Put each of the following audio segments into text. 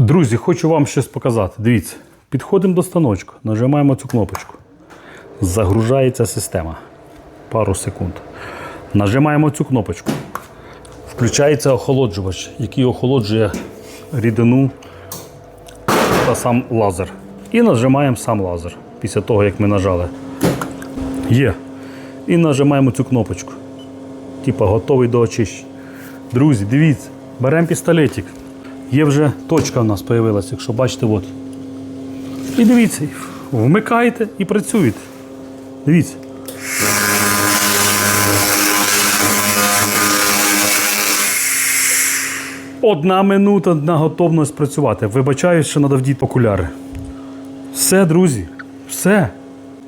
Друзі, хочу вам щось показати. Дивіться, підходимо до станочку, нажимаємо цю кнопочку. Загружається система. Пару секунд. Нажимаємо цю кнопочку. Включається охолоджувач, який охолоджує рідину та сам лазер. І нажимаємо сам лазер після того, як ми нажали. Є. І нажимаємо цю кнопочку. Типа готовий до очищення. Друзі, дивіться, беремо пістолетик. Є вже точка в нас з'явилася, якщо бачите, от. І дивіться, вмикаєте і працюєте. Дивіться. Одна минута на готовність працювати. Вибачаюсь, що треба вдіти окуляри. Все, друзі, все.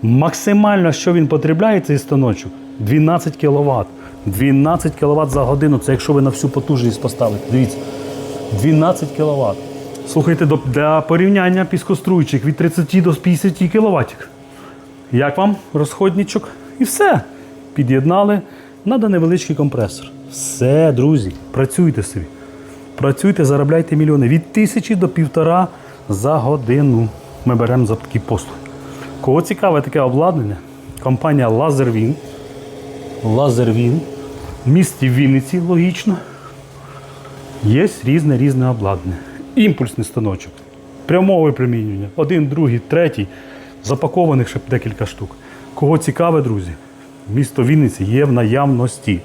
Максимально, що він потребляє, цей станочок 12 кВт. 12 кВт за годину. Це якщо ви на всю потужність поставите. Дивіться. 12 кВт. Слухайте, для порівняння піскоструючих від 30 до 50 кВт. Як вам розходничок? І все. Під'єднали. Надо невеличкий компресор. Все, друзі, працюйте собі. Працюйте, заробляйте мільйони. Від тисячі до півтора за годину. Ми беремо за такі послуги. Кого цікаве таке обладнання? Компанія Лазервін. Лазервін. В місті Вінниці, логічно. Є різне різне обладнання. Імпульсний станочок, прямого випромінювання, один, другий, третій, запакованих ще декілька штук. Кого цікаве, друзі, місто Вінниці є в наявності.